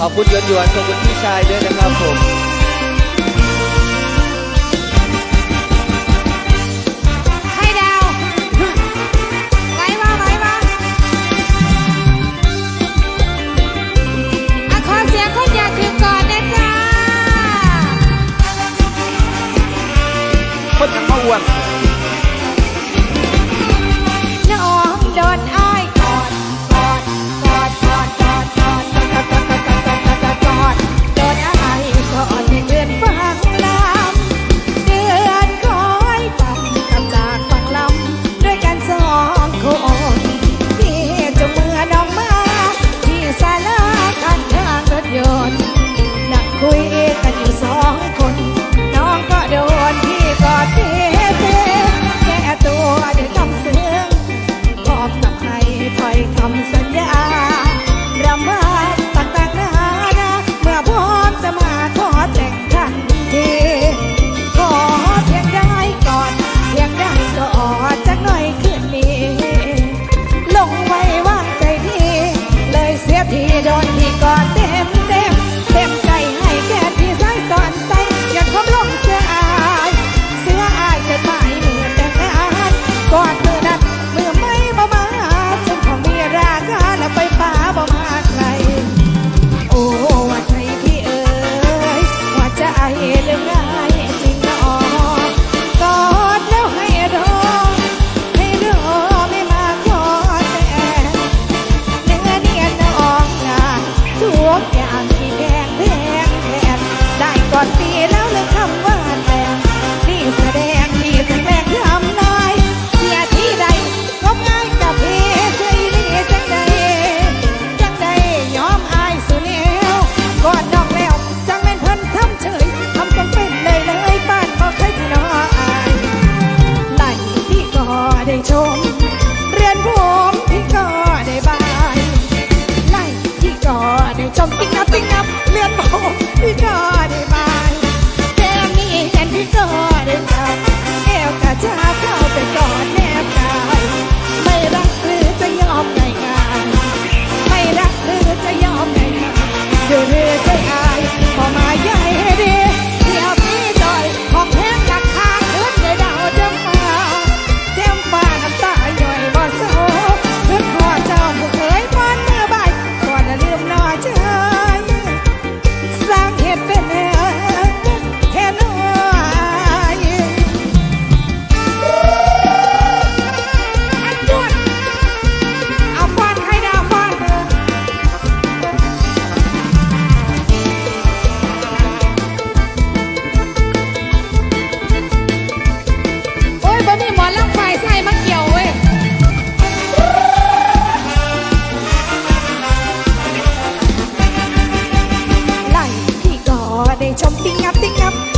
ขอบคุณยวนยวนขอบคุณพี่ชายด้วยนะครับผม dan buah nhập tiếng nhập